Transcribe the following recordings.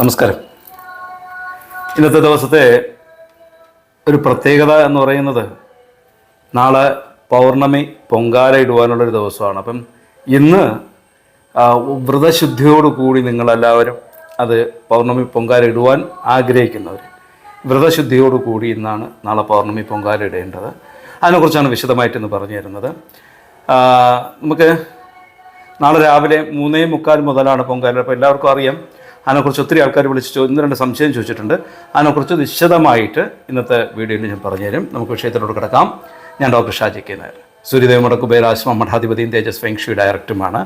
നമസ്കാരം. ഇന്നത്തെ ദിവസത്തെ ഒരു പ്രത്യേകത എന്ന് പറയുന്നത് നാളെ പൗർണമി പൊങ്കാല ഇടുവാനുള്ളൊരു ദിവസമാണ്. അപ്പം ഇന്ന് വ്രതശുദ്ധിയോടുകൂടി നിങ്ങളെല്ലാവരും അത് പൗർണമി പൊങ്കാല ഇടുവാൻ ആഗ്രഹിക്കുന്നവർ. വ്രതശുദ്ധിയോടുകൂടി ഇന്നാണ് നാളെ പൗർണമി പൊങ്കാല ഇടേണ്ടത്. അതിനെക്കുറിച്ചാണ് വിശദമായിട്ട് ഇന്ന് പറഞ്ഞു തരുന്നത്. നമുക്ക് നാളെ രാവിലെ മൂന്നേ മുക്കാൽ മുതലാണ് പൊങ്കാല. അപ്പോൾ എല്ലാവർക്കും അറിയാം അതിനെക്കുറിച്ച് ഒത്തിരി ആൾക്കാർ വിളിച്ച് ഒന്ന് രണ്ട് സംശയം ചോദിച്ചിട്ടുണ്ട്. അതിനെക്കുറിച്ച് വിശദമായിട്ട് ഇന്നത്തെ വീഡിയോയിൽ ഞാൻ പറഞ്ഞുതരും. നമുക്ക് വിഷയത്തിലോട്ട് കിടക്കാം. ഞാൻ ഡോക്ടർ ഷാജി കെ നായർ. സൂര്യദേവമുടെ മുടക്കുബേരാശ്രമ മഠാധിപതിയും തേജസ് ഫെങ്ഷി ഡയറക്ടറുമാണ്.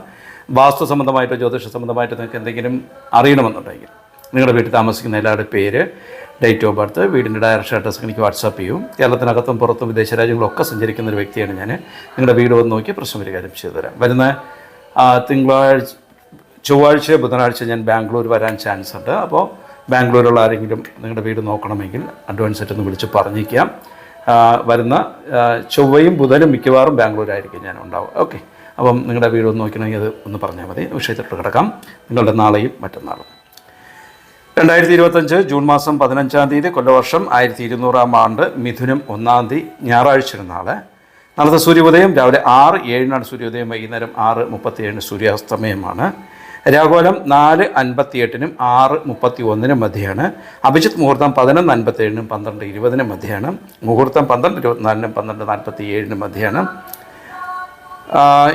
വാസ്തു സംബന്ധമായിട്ടോ ജ്യോതിഷ സംബന്ധമായിട്ടോ നിങ്ങൾക്ക് എന്തെങ്കിലും അറിയണമെന്നുണ്ടെങ്കിൽ നിങ്ങളുടെ വീട്ടിൽ താമസിക്കുന്ന എല്ലാവരുടെ പേര് ഡേറ്റ് ഓഫ് ബർത്ത് വീടിന്റെ ഡയറക്ഷൻ അഡ്രസ്സ് എനിക്ക് വാട്സാപ്പ് ചെയ്യും. കേരളത്തിനകത്തും പുറത്തും വിദേശ രാജ്യങ്ങളൊക്കെ സഞ്ചരിക്കുന്ന ഒരു വ്യക്തിയാണ് ഞാൻ നിങ്ങളുടെ വീട് വന്ന് നോക്കി പ്രശ്നം പരിഹാരം ചെയ്തു തരാം വരുന്ന തിങ്കളാഴ്ച ചൊവ്വാഴ്ച ബുധനാഴ്ച ഞാൻ ബാംഗ്ലൂർ വരാൻ ചാൻസ് ഉണ്ട്. അപ്പോൾ ബാംഗ്ലൂരുള്ള ആരെങ്കിലും നിങ്ങളുടെ വീട് നോക്കണമെങ്കിൽ അഡ്വാൻസ് ആയിട്ട് ഒന്ന് വിളിച്ച് പറഞ്ഞിരിക്കാം. വരുന്ന ചൊവ്വയും ബുധനും മിക്കവാറും ബാംഗ്ലൂരായിരിക്കും ഞാൻ ഉണ്ടാവും ഓക്കെ അപ്പം നിങ്ങളുടെ വീട് ഒന്ന് നോക്കണമെങ്കിൽ അത് ഒന്ന് പറഞ്ഞാൽ മതി. വിഷയത്തിലോട്ട് കിടക്കാം. നിങ്ങളുടെ നാളെയും മറ്റന്നാളും. രണ്ടായിരത്തി ഇരുപത്തഞ്ച് ജൂൺ മാസം പതിനഞ്ചാം തീയതി കൊല്ലവർഷം ആയിരത്തി ഇരുന്നൂറാം ആണ്ട് മിഥുനം ഒന്നാം തീയതി ഞായറാഴ്ച നാളെ. നാളത്തെ സൂര്യോദയം രാവിലെ ആറ് ഏഴിനാണ് സൂര്യോദയം. വൈകുന്നേരം ആറ് മുപ്പത്തി ഏഴിന് സൂര്യാസ്തമയമാണ്. രാഘോലം നാല് അൻപത്തിയെട്ടിനും ആറ് മുപ്പത്തി ഒന്നിനും മധ്യയാണ് അഭിജിത്ത് മുഹൂർത്തം പതിനൊന്ന് അൻപത്തേഴിനും പന്ത്രണ്ട് ഇരുപതിനും മധ്യയാണ് മുഹൂർത്തം പന്ത്രണ്ട് ഇരുപത്തിനാലിനും പന്ത്രണ്ട് നാൽപ്പത്തി ഏഴിനും മധ്യയാണ്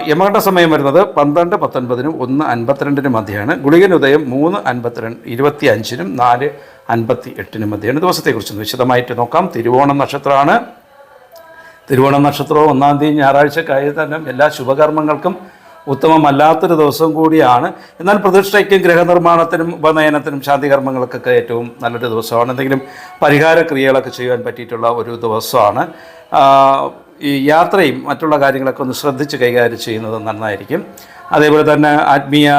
യമകണ്ഠ സമയം വരുന്നത് പന്ത്രണ്ട് പത്തൊൻപതിനും ഒന്ന് അൻപത്തിരണ്ടിനും മധ്യയാണ് ഗുളികൻ ഉദയം മൂന്ന് അൻപത്തിരണ്ട് ഇരുപത്തി അഞ്ചിനും നാല് അൻപത്തി എട്ടിനും മധ്യയാണ് ദിവസത്തെക്കുറിച്ച് വിശദമായിട്ട് നോക്കാം. തിരുവോണം നക്ഷത്രമാണ്. തിരുവോണം നക്ഷത്രവും ഒന്നാം തീയതി ഞായറാഴ്ചക്കായി തന്നെ എല്ലാ ശുഭകർമ്മങ്ങൾക്കും ഉത്തമമല്ലാത്തൊരു ദിവസം കൂടിയാണ്. എന്നാൽ പ്രതിഷ്ഠയ്ക്കും ഗൃഹനിർമ്മാണത്തിനും ഉപനയനത്തിനും ശാന്തികർമ്മങ്ങൾക്കൊക്കെ ഏറ്റവും നല്ലൊരു ദിവസമാണ്. എന്തെങ്കിലും പരിഹാര ക്രിയകളൊക്കെ ചെയ്യാൻ പറ്റിയിട്ടുള്ള ഒരു ദിവസമാണ്. ഈ യാത്രയും മറ്റുള്ള കാര്യങ്ങളൊക്കെ ഒന്ന് ശ്രദ്ധിച്ച് കൈകാര്യം ചെയ്യുന്നത് നന്നായിരിക്കും. അതേപോലെ തന്നെ ആത്മീയ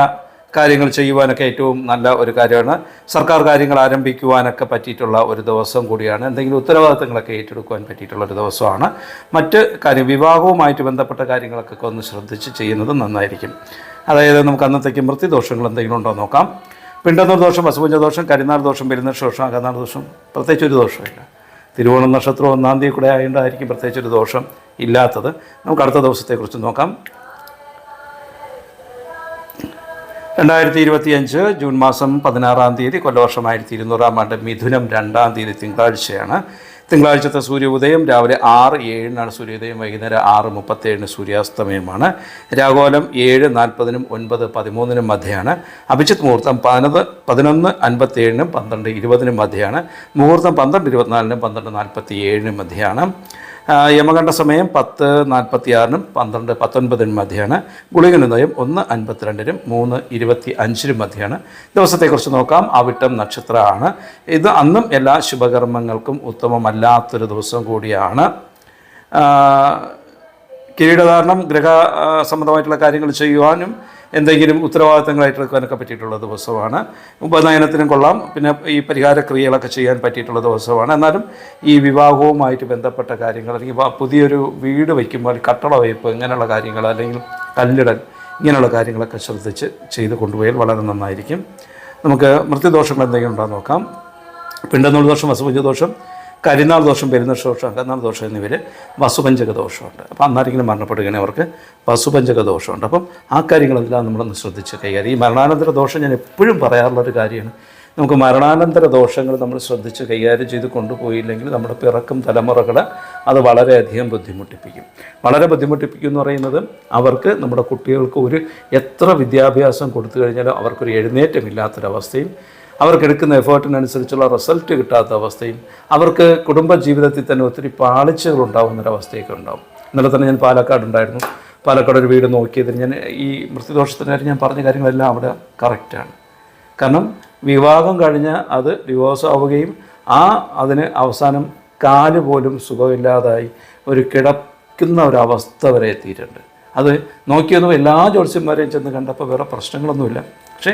കാര്യങ്ങൾ ചെയ്യുവാനൊക്കെ ഏറ്റവും നല്ല ഒരു കാര്യമാണ്. സർക്കാർ കാര്യങ്ങൾ ആരംഭിക്കുവാനൊക്കെ പറ്റിയിട്ടുള്ള ഒരു ദിവസം കൂടിയാണ്. എന്തെങ്കിലും ഉത്തരവാദിത്തങ്ങളൊക്കെ ഏറ്റെടുക്കുവാൻ പറ്റിയിട്ടുള്ള ഒരു ദിവസമാണ്. മറ്റ് കാര്യം വിവാഹവുമായിട്ട് ബന്ധപ്പെട്ട കാര്യങ്ങളൊക്കെ ഒന്ന് ശ്രദ്ധിച്ച് ചെയ്യുന്നത് നന്നായിരിക്കും. അതായത് നമുക്ക് അന്നത്തേക്ക് മൃത്യുദോഷങ്ങൾ എന്തെങ്കിലും ഉണ്ടോ നോക്കാം. പിണ്ടന്നൂർ ദോഷം വസുപുഞ്ച ദോഷം കരിനാൾ ദോഷം പെരുന്നാൾ ദോഷം അകന്നാൾ ദോഷം പ്രത്യേകിച്ച് ഒരു ദോഷമില്ല തിരുവോണം നക്ഷത്രം ഒന്നാം തീയതി കൂടെ ആയതുകൊണ്ടായിരിക്കും പ്രത്യേകിച്ച് ഒരു ദോഷം ഇല്ലാത്തത്. നമുക്ക് അടുത്ത ദിവസത്തെക്കുറിച്ച് നോക്കാം. രണ്ടായിരത്തി ഇരുപത്തിയഞ്ച് ജൂൺ മാസം പതിനാറാം തീയതി കൊല്ലവർഷം ആയിരത്തി ഇരുന്നൂറാം ആണ്ട് മിഥുനം രണ്ടാം തീയതി തിങ്കളാഴ്ചയാണ്. തിങ്കളാഴ്ചത്തെ സൂര്യോദയം രാവിലെ ആറ് ഏഴിനാണ് സൂര്യോദയം വൈകുന്നേരം ആറ് മുപ്പത്തേഴിന് സൂര്യാസ്തമയമാണ്. രാഘോലം ഏഴ് നാൽപ്പതിനും ഒൻപത് പതിമൂന്നിനും മധ്യയാണ്. അഭിജിത്ത് മുഹൂർത്തം പതിനൊന്ന് പതിനൊന്ന് അൻപത്തേഴിനും പന്ത്രണ്ട് ഇരുപതിനും മധ്യയാണ്. മുഹൂർത്തം പന്ത്രണ്ട് ഇരുപത്തിനാലിനും പന്ത്രണ്ട് നാൽപ്പത്തി ഏഴിനും മധ്യയാണ്. യമകണ്ഠ സമയം പത്ത് നാൽപ്പത്തി ആറിനും പന്ത്രണ്ട് പത്തൊൻപതിനും മധ്യയാണ് ഗുളികനുദയം ഒന്ന് അൻപത്തിരണ്ടിനും മൂന്ന് ഇരുപത്തി അഞ്ചിനും മധ്യയാണ് ദിവസത്തെക്കുറിച്ച് നോക്കാം. അവിട്ടം നക്ഷത്രമാണ്. ഇത് അന്നും എല്ലാ ശുഭകർമ്മങ്ങൾക്കും ഉത്തമമല്ലാത്തൊരു ദിവസം കൂടിയാണ്. കിരീടധാരണം ഗ്രഹ സംബന്ധമായിട്ടുള്ള കാര്യങ്ങൾ ചെയ്യുവാനും എന്തെങ്കിലും ഉത്തരവാദിത്തങ്ങളായിട്ട് എടുക്കാനൊക്കെ പറ്റിയിട്ടുള്ള ദിവസമാണ്. ഉപനയനത്തിനും കൊള്ളാം. പിന്നെ ഈ പരിഹാര ക്രിയകളൊക്കെ ചെയ്യാൻ പറ്റിയിട്ടുള്ള ദിവസമാണ്. എന്നാലും ഈ വിവാഹവുമായിട്ട് ബന്ധപ്പെട്ട കാര്യങ്ങൾ അല്ലെങ്കിൽ പുതിയൊരു വീട് വയ്ക്കുമ്പോൾ കട്ടള വയ്പ്പ് ഇങ്ങനെയുള്ള കാര്യങ്ങൾ അല്ലെങ്കിൽ കല്ലിടൽ ഇങ്ങനെയുള്ള കാര്യങ്ങളൊക്കെ ശ്രദ്ധിച്ച് ചെയ്ത് കൊണ്ടുപോയാൽ വളരെ നന്നായിരിക്കും. നമുക്ക് മൃത്യുദോഷങ്ങൾ എന്തെങ്കിലും ഉണ്ടോ നോക്കാം. പിണ്ടനൂൽ ദോഷം അസുഭുജ ദോഷം കരിനാൾ ദോഷം പെരുന്നാൾ ദോഷം അകന്നാൾ ദോഷം എന്നിവർ വസുപഞ്ചക ദോഷമുണ്ട്. അപ്പോൾ അന്നാരെങ്കിലും മരണപ്പെടുകയാണെങ്കിൽ അവർക്ക് വസുപഞ്ചക ദോഷമുണ്ട്. അപ്പം ആ കാര്യങ്ങളെല്ലാം നമ്മളൊന്ന് ശ്രദ്ധിച്ച് കൈകാര്യം. ഈ മരണാനന്തര ദോഷം ഞാൻ എപ്പോഴും പറയാറുള്ള ഒരു കാര്യമാണ്. നമുക്ക് മരണാനന്തര ദോഷങ്ങൾ നമ്മൾ ശ്രദ്ധിച്ച് കൈകാര്യം ചെയ്ത് കൊണ്ടുപോയില്ലെങ്കിൽ നമ്മുടെ പിറക്കും തലമുറകളെ അത് വളരെയധികം ബുദ്ധിമുട്ടിപ്പിക്കും. വളരെ ബുദ്ധിമുട്ടിപ്പിക്കും എന്ന് പറയുന്നത് അവർക്ക് നമ്മുടെ കുട്ടികൾക്ക് ഒരു എത്ര വിദ്യാഭ്യാസം കൊടുത്തു കഴിഞ്ഞാലും അവർക്കൊരു എഴുന്നേറ്റമില്ലാത്തൊരവസ്ഥയും അവർക്ക് എടുക്കുന്ന എഫേർട്ടിനനുസരിച്ചുള്ള റിസൾട്ട് കിട്ടാത്ത അവസ്ഥയും അവർക്ക് കുടുംബ ജീവിതത്തിൽ തന്നെ ഒത്തിരി പാളിച്ചകൾ ഉണ്ടാകുന്നൊരവസ്ഥയൊക്കെ ഉണ്ടാകും ഇന്നലെ തന്നെ ഞാൻ പാലക്കാട് ഉണ്ടായിരുന്നു. പാലക്കാട് ഒരു വീട് നോക്കിയതിൽ ഞാൻ ഈ മൃത്യുദോഷത്തിനായിട്ട് ഞാൻ പറഞ്ഞ കാര്യങ്ങളെല്ലാം അവിടെ കറക്റ്റാണ് കാരണം വിവാഹം കഴിഞ്ഞ് അത് ഡിവോഴ്സ് ആവുകയും ആ അതിന് അവസാനം കാൽ പോലും സുഖമില്ലാതായി ഒരു കിടക്കുന്ന ഒരവസ്ഥ വരെ എത്തിയിട്ടുണ്ട്. അത് നോക്കിയൊന്നും എല്ലാ ജ്യോത്സ്യന്മാരെയും ചെന്ന് കണ്ടപ്പോൾ വേറെ പ്രശ്നങ്ങളൊന്നുമില്ല. പക്ഷേ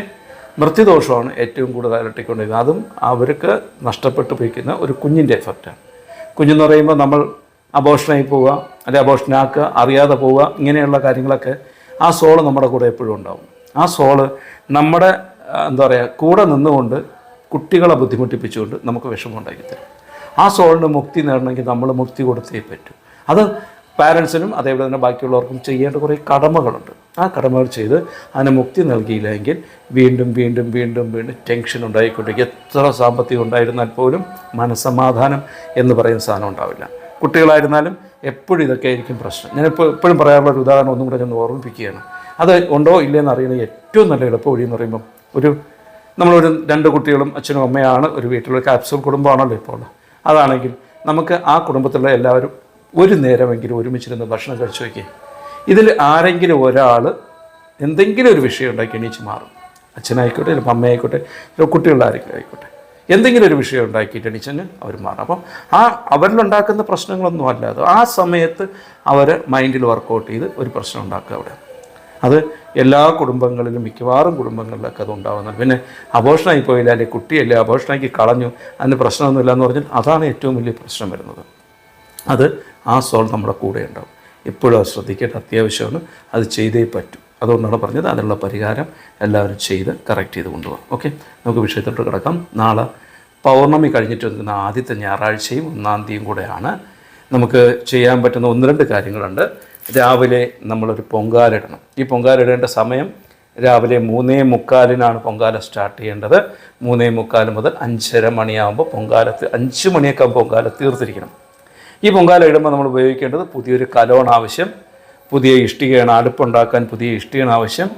മൃത്യുദോഷമാണ് ഏറ്റവും കൂടുതൽ അലട്ടിക്കൊണ്ടിരിക്കുന്നത് അതും അവർക്ക് നഷ്ടപ്പെട്ടു പോയിക്കുന്ന ഒരു കുഞ്ഞിന്റെ എഫക്റ്റാണ്. കുഞ്ഞെന്ന് പറയുമ്പോൾ നമ്മൾ അബോഷനായി പോവുക അല്ലെങ്കിൽ അബോഷനാക്കുക അറിയാതെ പോവുക ഇങ്ങനെയുള്ള കാര്യങ്ങളൊക്കെ ആ സോൾ നമ്മുടെ കൂടെ എപ്പോഴും ഉണ്ടാവും. ആ സോൾ നമ്മുടെ എന്താ പറയുക കൂടെ നിന്നുകൊണ്ട് കുട്ടികളെ ബുദ്ധിമുട്ടിപ്പിച്ചുകൊണ്ട് നമുക്ക് വിഷമം ഉണ്ടാക്കിത്തരും ആ സോളിന് മുക്തി നേടണമെങ്കിൽ നമ്മൾ മുക്തി കൊടുത്തേ പറ്റൂ. അത് പാരൻസിനും അതേപോലെ തന്നെ ബാക്കിയുള്ളവർക്കും ചെയ്യേണ്ട കുറേ കടമകളുണ്ട്. ആ കടമകൾ ചെയ്ത് അതിന് മുക്തി നൽകിയില്ലെങ്കിൽ വീണ്ടും വീണ്ടും വീണ്ടും വീണ്ടും ടെൻഷൻ ഉണ്ടായിക്കൊണ്ടിരിക്കും. എത്ര സാമ്പത്തികം ഉണ്ടായിരുന്നാൽ പോലും മനസ്സമാധാനം എന്ന് പറയുന്ന സാധനം ഉണ്ടാവില്ല. കുട്ടികളായിരുന്നാലും എപ്പോഴും ഇതൊക്കെ ആയിരിക്കും പ്രശ്നം. ഞാനിപ്പോൾ എപ്പോഴും പറയാനുള്ള ഒരു ഉദാഹരണം ഒന്നും കൂടെ ഞാൻ ഓർമ്മിപ്പിക്കുകയാണ്. അത് ഉണ്ടോ ഇല്ലയെന്ന് അറിയുന്നത് ഏറ്റവും നല്ല എളുപ്പ വഴി എന്ന് പറയുമ്പം ഒരു നമ്മളൊരു രണ്ട് കുട്ടികളും അച്ഛനും അമ്മയാണ് ഒരു വീട്ടിലൊരു കാപ്സൂൾ കുടുംബമാണല്ലോ ഇപ്പോൾ. അതാണെങ്കിൽ നമുക്ക് ആ കുടുംബത്തിലുള്ള എല്ലാവരും ഒരു നേരമെങ്കിലും ഒരുമിച്ചിരുന്ന് ഭക്ഷണം കഴിച്ചു വയ്ക്കുക ഇതിൽ ആരെങ്കിലും ഒരാൾ എന്തെങ്കിലും ഒരു വിഷയം ഉണ്ടാക്കി എണീച്ച് മാറും. അച്ഛനായിക്കോട്ടെ ചിലപ്പോൾ അമ്മയായിക്കോട്ടെ ചിലപ്പോൾ കുട്ടികളായിരിക്കും ആയിക്കോട്ടെ. എന്തെങ്കിലും ഒരു വിഷയം ഉണ്ടാക്കിയിട്ട് എണീച്ചങ്ങ് അവർ മാറും. അപ്പം ആ അവരിലുണ്ടാക്കുന്ന പ്രശ്നങ്ങളൊന്നും അല്ലാതെ ആ സമയത്ത് അവർ മൈൻഡിൽ വർക്കൗട്ട് ചെയ്ത് ഒരു പ്രശ്നം ഉണ്ടാക്കുക അവിടെ. അത് എല്ലാ കുടുംബങ്ങളിലും മിക്കവാറും കുടുംബങ്ങളിലൊക്കെ അത് ഉണ്ടാകുന്നുണ്ട് പിന്നെ അബോഷണായി പോയില്ല അല്ലെങ്കിൽ കുട്ടിയല്ലേ അബോഷണാക്കി കളഞ്ഞു അതിന് പ്രശ്നമൊന്നുമില്ല എന്ന് പറഞ്ഞാൽ അതാണ് ഏറ്റവും വലിയ പ്രശ്നം വരുന്നത്. അത് ആ സോൾ നമ്മുടെ കൂടെ ഉണ്ടാവും. എപ്പോഴും അത് ശ്രദ്ധിക്കേണ്ട അത്യാവശ്യമാണ്. അത് ചെയ്തേ പറ്റൂ. അതുകൊണ്ടാണ് പറഞ്ഞത്. അതിനുള്ള പരിഹാരം എല്ലാവരും ചെയ്ത് കറക്റ്റ് ചെയ്ത് കൊണ്ടുപോകാം ഓക്കെ നമുക്ക് വിഷയത്തോട്ട് കിടക്കാം. നാളെ പൗർണമി കഴിഞ്ഞിട്ട് വരുന്ന ആദ്യത്തെ ഞായറാഴ്ചയും ഒന്നാം തീയതിയും കൂടെയാണ് നമുക്ക് ചെയ്യാൻ പറ്റുന്ന ഒന്ന് രണ്ട് കാര്യങ്ങളുണ്ട്. രാവിലെ നമ്മളൊരു പൊങ്കാലിടണം ഈ പൊങ്കാലിടേണ്ട സമയം രാവിലെ മൂന്നേ മുക്കാലിനാണ് പൊങ്കാല സ്റ്റാർട്ട് ചെയ്യേണ്ടത്. മൂന്നേ മുക്കാൽ മുതൽ അഞ്ചര മണിയാകുമ്പോൾ പൊങ്കാലത്ത് അഞ്ച് മണിയൊക്കെ പൊങ്കാല തീർത്തിരിക്കണം. ഈ പൊങ്കാല ഇടുമ്പോൾ നമ്മൾ ഉപയോഗിക്കേണ്ടത് പുതിയൊരു കലോൺ ആവശ്യം പുതിയ ഇഷ്ടികയാണ് അടുപ്പുണ്ടാക്കാൻ പുതിയ ഇഷ്ടികയാണ് ആവശ്യം.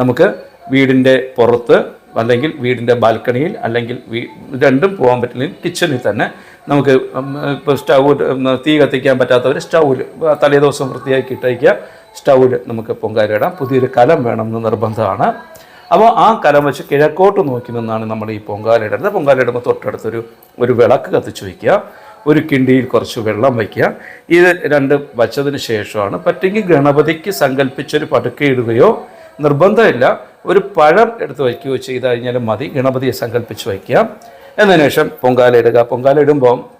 നമുക്ക് വീടിന്റെ പുറത്ത് അല്ലെങ്കിൽ വീടിന്റെ ബാൽക്കണിയിൽ അല്ലെങ്കിൽ രണ്ടും പോകാൻ പറ്റില്ലെങ്കിൽ കിച്ചണിൽ തന്നെ നമുക്ക് ഇപ്പോൾ സ്റ്റൗ തീ കത്തിക്കാൻ പറ്റാത്തവർ സ്റ്റൗവിൽ തലേ ദിവസം വൃത്തിയാക്കി ഇട്ടയക്കുക സ്റ്റൗവിൽ നമുക്ക് പൊങ്കാല ഇടാം. പുതിയൊരു കലം വേണമെന്ന് നിർബന്ധമാണ്. അപ്പോൾ ആ കലം വെച്ച് കിഴക്കോട്ട് നോക്കി നിന്നാണ് നമ്മൾ ഈ പൊങ്കാല ഇടുന്നത് പൊങ്കാല ഇടുമ്പോൾ തൊട്ടടുത്തൊരു ഒരു വിളക്ക് കത്തിച്ച് വയ്ക്കുക. ഒരു കിണ്ടിയിൽ കുറച്ച് വെള്ളം വയ്ക്കുക. ഇത് രണ്ട് വച്ചതിന് ശേഷമാണ്. പറ്റുമെങ്കിൽ ഗണപതിക്ക് സങ്കല്പിച്ചൊരു പടുക്കയിടുകയോ നിർബന്ധമില്ല. ഒരു പഴം എടുത്ത് വയ്ക്കുകയോ ചെയ്ത് കഴിഞ്ഞാൽ മതി. ഗണപതിയെ സങ്കല്പിച്ച് വയ്ക്കുക. എന്നതിന് ശേഷം പൊങ്കാല ഇടുക. പൊങ്കാല ഇടുമ്പോൾ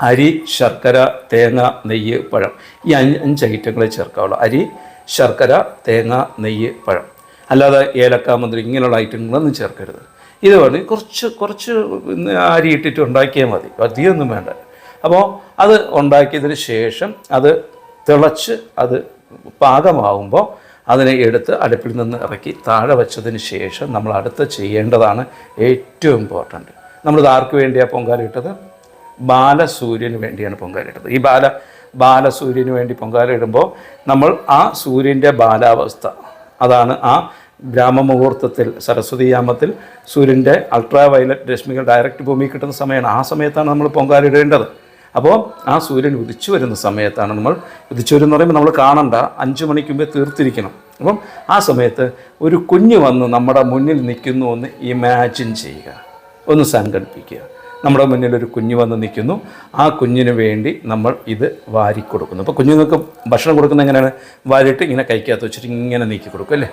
അരി ശർക്കര തേങ്ങ നെയ്യ് പഴം. ഈ അഞ്ച് ഐറ്റങ്ങളെ ചേർക്കാവുള്ളൂ. അരി ശർക്കര തേങ്ങ നെയ്യ് പഴം. അല്ലാതെ ഏലക്ക മുന്തിരി ഇങ്ങനെയുള്ള ഐറ്റങ്ങളൊന്നും ചേർക്കരുത്. ഇത് വേണമെങ്കിൽ കുറച്ച് കുറച്ച് അരി ഇട്ടിട്ട് ഉണ്ടാക്കിയാൽ മതി. അധികമൊന്നും വേണ്ട. അപ്പോൾ അത് ഉണ്ടാക്കിയതിന് ശേഷം അത് തിളച്ച് അത് പാകമാവുമ്പോൾ അതിനെ എടുത്ത് അടുപ്പിൽ നിന്ന് ഇറക്കി താഴെ വെച്ചതിന് ശേഷം നമ്മൾ അടുത്ത് ചെയ്യേണ്ടതാണ് ഏറ്റവും ഇമ്പോർട്ടന്റ് നമ്മളിത് ആർക്ക് വേണ്ടിയാണ് പൊങ്കാല ഇട്ടത്? ബാലസൂര്യന് വേണ്ടിയാണ് പൊങ്കാല ഇട്ടത്. ഈ ബാല ബാലസൂര്യന് വേണ്ടി പൊങ്കാല ഇടുമ്പോൾ നമ്മൾ ആ സൂര്യന്റെ ബാലാവസ്ഥ അതാണ് ആ ബ്രാഹ്മമുഹൂർത്തത്തിൽ സരസ്വതിയാമത്തിൽ സൂര്യന്റെ അൾട്രാ വയലറ്റ് രശ്മികൾ ഡയറക്റ്റ് ഭൂമി കിട്ടുന്ന സമയമാണ്. ആ സമയത്താണ് നമ്മൾ പൊങ്കാല ഇടേണ്ടത്. അപ്പോൾ ആ സൂര്യൻ ഉദിച്ചു വരുന്ന സമയത്താണ് നമ്മൾ ഉദിച്ചു വരുന്ന പറയുമ്പോൾ നമ്മൾ കാണണ്ട. അഞ്ച് മണിക്ക് മുമ്പേ തീർത്തിരിക്കണം. അപ്പം ആ സമയത്ത് ഒരു കുഞ്ഞ് വന്ന് നമ്മുടെ മുന്നിൽ നിൽക്കുന്നു എന്ന് ഇമാജിൻ ചെയ്യുക. ഒന്ന് സങ്കല്പിക്കുക. നമ്മുടെ മുന്നിൽ ഒരു കുഞ്ഞ് വന്ന് നിൽക്കുന്നു. ആ കുഞ്ഞിന് വേണ്ടി നമ്മൾ ഇത് വാരി കൊടുക്കുന്നു അപ്പോൾ കുഞ്ഞുങ്ങൾക്ക് ഭക്ഷണം കൊടുക്കുന്ന എങ്ങനെയാണ്? വാരിയിട്ട് ഇങ്ങനെ കൈക്കകത്ത് വെച്ചിട്ട് ഇങ്ങനെ നീക്കി കൊടുക്കും അല്ലേ?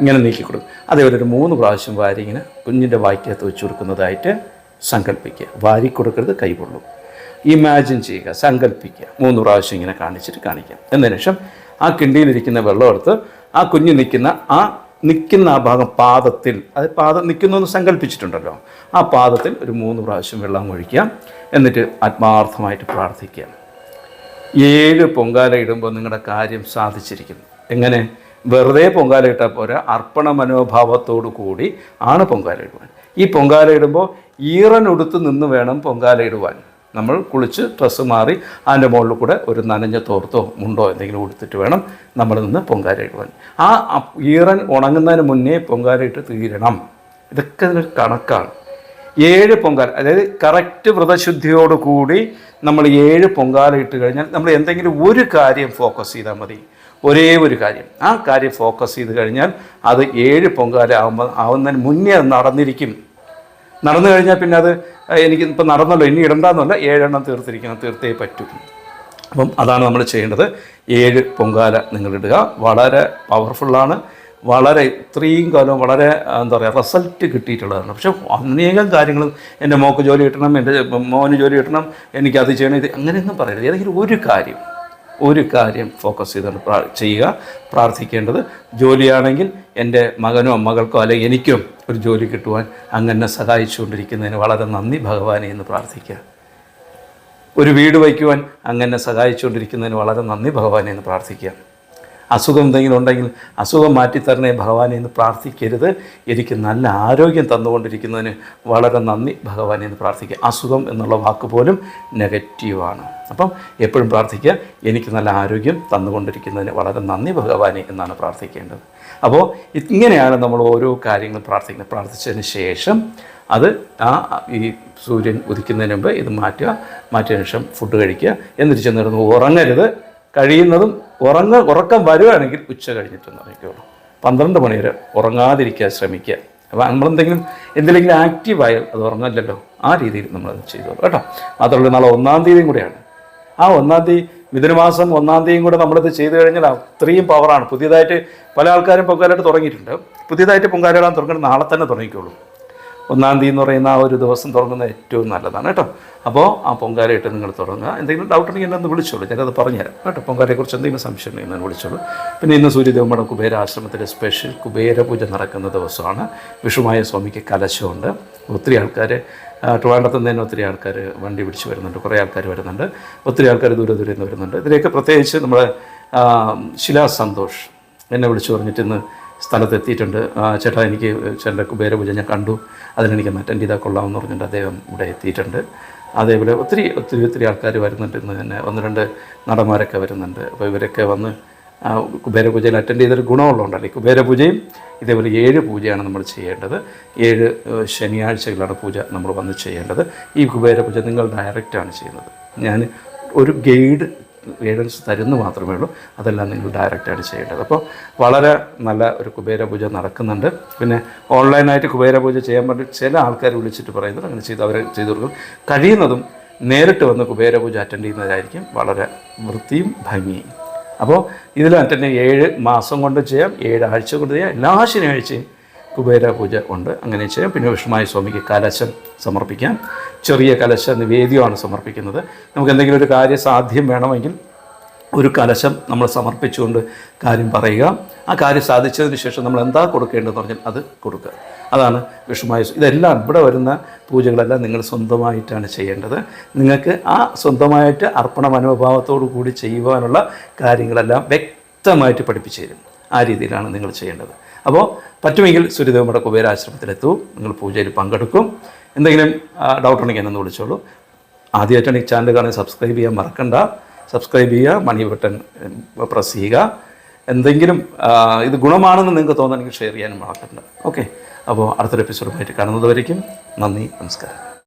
ഇങ്ങനെ നീക്കി കൊടുക്കും. അതേപോലെ ഒരു മൂന്ന് പ്രാവശ്യം വാരി ഇങ്ങനെ കുഞ്ഞിന്റെ വായിക്കകത്ത് വെച്ച് കൊടുക്കുന്നതായിട്ട് സങ്കല്പിക്കുക. വാരി കൊടുക്കരുത് കൈകൊള്ളും ഇമാജിൻ ചെയ്യുക സങ്കല്പിക്കുക. മൂന്ന് പ്രാവശ്യം ഇങ്ങനെ കാണിച്ചിട്ട് കാണിക്കാം. എന്നതിന് ശേഷം ആ കിണ്ടിയിലിരിക്കുന്ന വെള്ളം എടുത്ത് ആ കുഞ്ഞ് നിൽക്കുന്ന ആ നിൽക്കുന്ന ആ ഭാഗം പാദത്തിൽ അത് പാദം നിൽക്കുന്നു എന്ന് സങ്കല്പിച്ചിട്ടുണ്ടല്ലോ. ആ പാദത്തിൽ ഒരു മൂന്ന് പ്രാവശ്യം വെള്ളം ഒഴിക്കുക. എന്നിട്ട് ആത്മാർത്ഥമായിട്ട് പ്രാർത്ഥിക്കുക. ഏഴ് പൊങ്കാല ഇടുമ്പോൾ നിങ്ങളുടെ കാര്യം സാധിച്ചിരിക്കുന്നു. എങ്ങനെ? വെറുതെ പൊങ്കാല ഇട്ടാൽ പോരാ. അർപ്പണ മനോഭാവത്തോടു കൂടി ആണ് പൊങ്കാല ഇടുവാൻ. ഈ പൊങ്കാല ഇടുമ്പോൾ ഈറനൊടുത്ത് നിന്ന് വേണം പൊങ്കാല ഇടുവാൻ. നമ്മൾ കുളിച്ച് ഡ്രസ്സ് മാറി അതിന്റെ മുകളിൽ കൂടെ ഒരു നനഞ്ഞ തോർത്തോ മുണ്ടോ എന്തെങ്കിലും ഉടുത്തിട്ട് വേണം നമ്മൾ നിന്ന് പൊങ്കാല ഇടുവാൻ. ആ ഈറൻ ഉണങ്ങുന്നതിന് മുന്നേ പൊങ്കാല ഇട്ട് തീരണം. ഇതൊക്കെ അതിനൊരു കണക്കാണ്. ഏഴ് പൊങ്കാല അതായത് കറക്റ്റ് വ്രതശുദ്ധിയോടുകൂടി നമ്മൾ ഏഴ് പൊങ്കാല ഇട്ട് കഴിഞ്ഞാൽ നമ്മൾ എന്തെങ്കിലും ഒരു കാര്യം ഫോക്കസ് ചെയ്താൽ മതി. ഒരേ ഒരു കാര്യം. ആ കാര്യം ഫോക്കസ് ചെയ്ത് കഴിഞ്ഞാൽ അത് ഏഴ് പൊങ്കാല ആകുമ്പോൾ ആവുന്നതിന് മുന്നേ അത് നടന്നിരിക്കും. നടന്നു കഴിഞ്ഞാൽ പിന്നെ അത് എനിക്ക് ഇപ്പം നടന്നല്ലോ ഇനി ഇടണ്ടെന്നല്ല ഏഴെണ്ണം തീർത്തിരിക്കണം തീർത്തേ പറ്റൂ. അപ്പം അതാണ് നമ്മൾ ചെയ്യേണ്ടത്. ഏഴ് പൊങ്കാല നിങ്ങളിടുക. വളരെ പവർഫുള്ളാണ് വളരെ ഇത്രയും കാലം വളരെ എന്താ പറയുക റിസൾട്ട് കിട്ടിയിട്ടുള്ളതാണ്. പക്ഷേ അനേകം കാര്യങ്ങൾ എന്റെ മോക്ക് ജോലി കിട്ടണം എന്റെ മോന് ജോലി കിട്ടണം എനിക്കത് ചെയ്യണം ഇത് അങ്ങനെയൊന്നും പറയരുത്. ഏതെങ്കിലും ഒരു കാര്യം ഒരു കാര്യം ഫോക്കസ് ചെയ്തുകൊണ്ട് പ്രാ- ചെയ്യുക. പ്രാർത്ഥിക്കേണ്ടത് ജോലിയാണെങ്കിൽ എന്റെ മകനോ മകൾക്കോ അല്ലെങ്കിൽ എനിക്കും ഒരു ജോലി കിട്ടുവാൻ അങ്ങനെ സഹായിച്ചുകൊണ്ടിരിക്കുന്നതിന് വളരെ നന്ദി ഭഗവാനെ എന്ന് പ്രാർത്ഥിക്കുക. ഒരു വീട് വയ്ക്കുവാൻ അങ്ങനെ സഹായിച്ചുകൊണ്ടിരിക്കുന്നതിന് വളരെ നന്ദി ഭഗവാനെ എന്ന് പ്രാർത്ഥിക്കുക. അസുഖം എന്തെങ്കിലും ഉണ്ടെങ്കിൽ അസുഖം മാറ്റിത്തരണേ ഭഗവാനെ എന്ന് പ്രാർത്ഥിക്കരുത്. എനിക്ക് നല്ല ആരോഗ്യം തന്നുകൊണ്ടിരിക്കുന്നതിന് വളരെ നന്ദി ഭഗവാനെ എന്ന് പ്രാർത്ഥിക്കുക. അസുഖം എന്നുള്ള വാക്ക് പോലും നെഗറ്റീവാണ് അപ്പം എപ്പോഴും പ്രാർത്ഥിക്കുക എനിക്ക് നല്ല ആരോഗ്യം തന്നുകൊണ്ടിരിക്കുന്നതിന് വളരെ നന്ദി ഭഗവാനെ എന്നാണ് പ്രാർത്ഥിക്കേണ്ടത്. അപ്പോൾ ഇങ്ങനെയാണ് നമ്മൾ ഓരോ കാര്യങ്ങളും പ്രാർത്ഥിക്കുന്നത്. പ്രാർത്ഥിച്ചതിന് ശേഷം അത് ആ ഈ സൂര്യൻ ഉദിക്കുന്നതിന് മുമ്പ് ഇത് മാറ്റുക. മാറ്റിയതിനു ശേഷം ഫുഡ് കഴിക്കുക. എന്നിട്ട് ചെന്നിരുന്ന് ഉറങ്ങരുത്. കഴിയുന്നതും ഉറങ്ങ ഉറക്കം വരുവാണെങ്കിൽ ഉച്ച കഴിഞ്ഞിട്ടൊന്ന് ഉറങ്ങിക്കോളൂ. പന്ത്രണ്ട് മണി വരെ ഉറങ്ങാതിരിക്കാൻ ശ്രമിക്കുക. അപ്പോൾ നമ്മളെന്തെങ്കിലും എന്തെങ്കിലും ആക്റ്റീവായാൽ അത് ഉറങ്ങല്ലല്ലോ. ആ രീതിയിൽ നമ്മളത് ചെയ്തോളൂ കേട്ടോ. മാത്രമല്ല നാളെ ഒന്നാം തീയതിയും കൂടെയാണ്. ആ ഒന്നാം തീയതി മിഥുനമാസം ഒന്നാം തീയതിയും കൂടെ നമ്മളിത് ചെയ്തു കഴിഞ്ഞാൽ അത്രയും പവറാണ് പുതിയതായിട്ട് പല ആൾക്കാരും പൊങ്കാലായിട്ട് തുടങ്ങിയിട്ടുണ്ട്. പുതിയതായിട്ട് പൊങ്കാലയിടാൻ തുടങ്ങുന്നത് നാളെ തന്നെ തുടങ്ങിക്കോളൂ. ഒന്നാം തീയതി എന്ന് പറയുന്ന ആ ഒരു ദിവസം തുടങ്ങുന്നത് ഏറ്റവും നല്ലതാണ് കേട്ടോ. അപ്പോൾ ആ പൊങ്കാലയിട്ട് നിങ്ങൾ തുടങ്ങുക. എന്തെങ്കിലും ഡൗട്ട് ഉണ്ടെങ്കിൽ എന്നെ ഒന്ന് വിളിച്ചോളൂ. ഞാനത് പറഞ്ഞുതരാം കേട്ടോ. പൊങ്കാലയെക്കുറിച്ച് എന്തെങ്കിലും സംശയം ഉണ്ടെങ്കിൽ എന്നെ വിളിച്ചോളൂ. പിന്നെ ഇന്ന് സൂര്യദേവമ്മയുടെ കുബേര ആശ്രമത്തിലെ സ്പെഷ്യൽ കുബേര പൂജ നടക്കുന്ന ദിവസമാണ്. വിഷുമായ സ്വാമിക്ക് കലശമുണ്ട്. ഒത്തിരി ആൾക്കാർ ട്രിവാൻഡ്രത്ത് നിന്ന് തന്നെ ഒത്തിരി ആൾക്കാർ വണ്ടി പിടിച്ച് വരുന്നുണ്ട്. കുറേ ആൾക്കാർ വരുന്നുണ്ട്. ഒത്തിരി ആൾക്കാർ ദൂരെ ദൂരെ നിന്ന് വരുന്നുണ്ട്. ഇതിലേക്ക് പ്രത്യേകിച്ച് നമ്മുടെ ശിലാ സന്തോഷ് എന്നെ വിളിച്ചു പറഞ്ഞിട്ട് ഇന്ന് സ്ഥലത്തെത്തിയിട്ടുണ്ട്. ആ, ചേട്ടാ എനിക്ക് ചേട്ടന്റെ കുബേരപൂജ ഞാൻ കണ്ടു. അതിനെനിക്ക് അറ്റൻഡ് ചെയ്താൽ കൊള്ളാമെന്ന് പറഞ്ഞിട്ട് അദ്ദേഹം ഇവിടെ എത്തിയിട്ടുണ്ട്. അതേപോലെ ഒത്തിരി ഒത്തിരി ഒത്തിരി ആൾക്കാർ വരുന്നുണ്ട് ഇന്ന് തന്നെ. ഒന്ന് രണ്ട് നടന്മാരൊക്കെ വരുന്നുണ്ട്. അപ്പോൾ ഇവരൊക്കെ വന്ന് കുബേരപൂജയിൽ അറ്റൻഡ് ചെയ്തൊരു ഗുണമുള്ളതുകൊണ്ടല്ലേ? കുബേരപൂജയും ഇതേപോലെ ഏഴ് പൂജയാണ് നമ്മൾ ചെയ്യേണ്ടത്. ഏഴ് ശനിയാഴ്ചകളാണ് പൂജ നമ്മൾ വന്ന് ചെയ്യേണ്ടത്. ഈ കുബേരപൂജ നിങ്ങൾ ഡയറക്റ്റാണ് ചെയ്യുന്നത്. ഞാൻ ഒരു ഗൈഡ് ഗൈഡൻസ് തരുന്നു മാത്രമേ ഉള്ളൂ. അതെല്ലാം നിങ്ങൾ ഡയറക്റ്റാണ് ചെയ്യേണ്ടത്. അപ്പോൾ വളരെ നല്ല ഒരു കുബേര പൂജ നടക്കുന്നുണ്ട്. പിന്നെ ഓൺലൈനായിട്ട് കുബേര പൂജ ചെയ്യാൻ വേണ്ടി ചില ആൾക്കാർ വിളിച്ചിട്ട് പറയുന്നത് അങ്ങനെ ചെയ്ത് അവരെ ചെയ്തു കൊടുക്കും. കഴിയുന്നതും നേരിട്ട് വന്ന് കുബേര പൂജ അറ്റൻഡ് ചെയ്യുന്നവരായിരിക്കും. വളരെ വൃത്തിയും ഭംഗിയും. അപ്പോൾ ഇതിൽ അറ്റൻഡ് ഏഴ് മാസം കൊണ്ട് ചെയ്യാം. ഏഴ് ആഴ്ച കൊണ്ട് ചെയ്യാം. എല്ലാ ശനിയാഴ്ചയും കുബേര പൂജ ഉണ്ട്. അങ്ങനെ ചെയ്യാം. പിന്നെ വിഷ്ണുമായ സ്വാമിക്ക് കലശം സമർപ്പിക്കാം. ചെറിയ കലശ നിവേദ്യമാണ് സമർപ്പിക്കുന്നത്. നമുക്ക് എന്തെങ്കിലും ഒരു കാര്യം സാധ്യം വേണമെങ്കിൽ ഒരു കലശം നമ്മൾ സമർപ്പിച്ചുകൊണ്ട് കാര്യം പറയുക. ആ കാര്യം സാധിച്ചതിന് ശേഷം നമ്മൾ എന്താ കൊടുക്കേണ്ടതെന്ന് പറഞ്ഞാൽ അത് കൊടുക്കുക. അതാണ് വിഷുമായ ഇതെല്ലാം ഇവിടെ വരുന്ന പൂജകളെല്ലാം നിങ്ങൾ സ്വന്തമായിട്ടാണ് ചെയ്യേണ്ടത്. നിങ്ങൾക്ക് ആ സ്വന്തമായിട്ട് അർപ്പണ മനോഭാവത്തോടു കൂടി ചെയ്യുവാനുള്ള കാര്യങ്ങളെല്ലാം വ്യക്തമായിട്ട് പഠിപ്പിച്ചു തരും. ആ രീതിയിലാണ് നിങ്ങൾ ചെയ്യേണ്ടത്. അപ്പോൾ പറ്റുമെങ്കിൽ സുരിദേവ് കുബേരാശ്രമത്തിലെത്തൂ. നിങ്ങൾ പൂജയിൽ പങ്കെടുക്കും. എന്തെങ്കിലും ഡൗട്ട് ഉണ്ടെങ്കിൽ എന്നെ വിളിച്ചോളൂ. ആദ്യമായിട്ടാണ് ഈ ചാനൽ കാണാൻ സബ്സ്ക്രൈബ് ചെയ്യാൻ മറക്കണ്ട. സബ്സ്ക്രൈബ് ചെയ്യുക മണി ബട്ടൺ പ്രസ് ചെയ്യുക. എന്തെങ്കിലും ഇത് ഗുണമാണെന്ന് നിങ്ങൾക്ക് തോന്നുന്നെങ്കിൽ ഷെയർ ചെയ്യാനും മറക്കണ്ട. ഓക്കെ അപ്പോൾ അടുത്തൊരു എപ്പിസോഡുമായിട്ട് കാണുന്നത് വരയ്ക്കും നന്ദി നമസ്കാരം.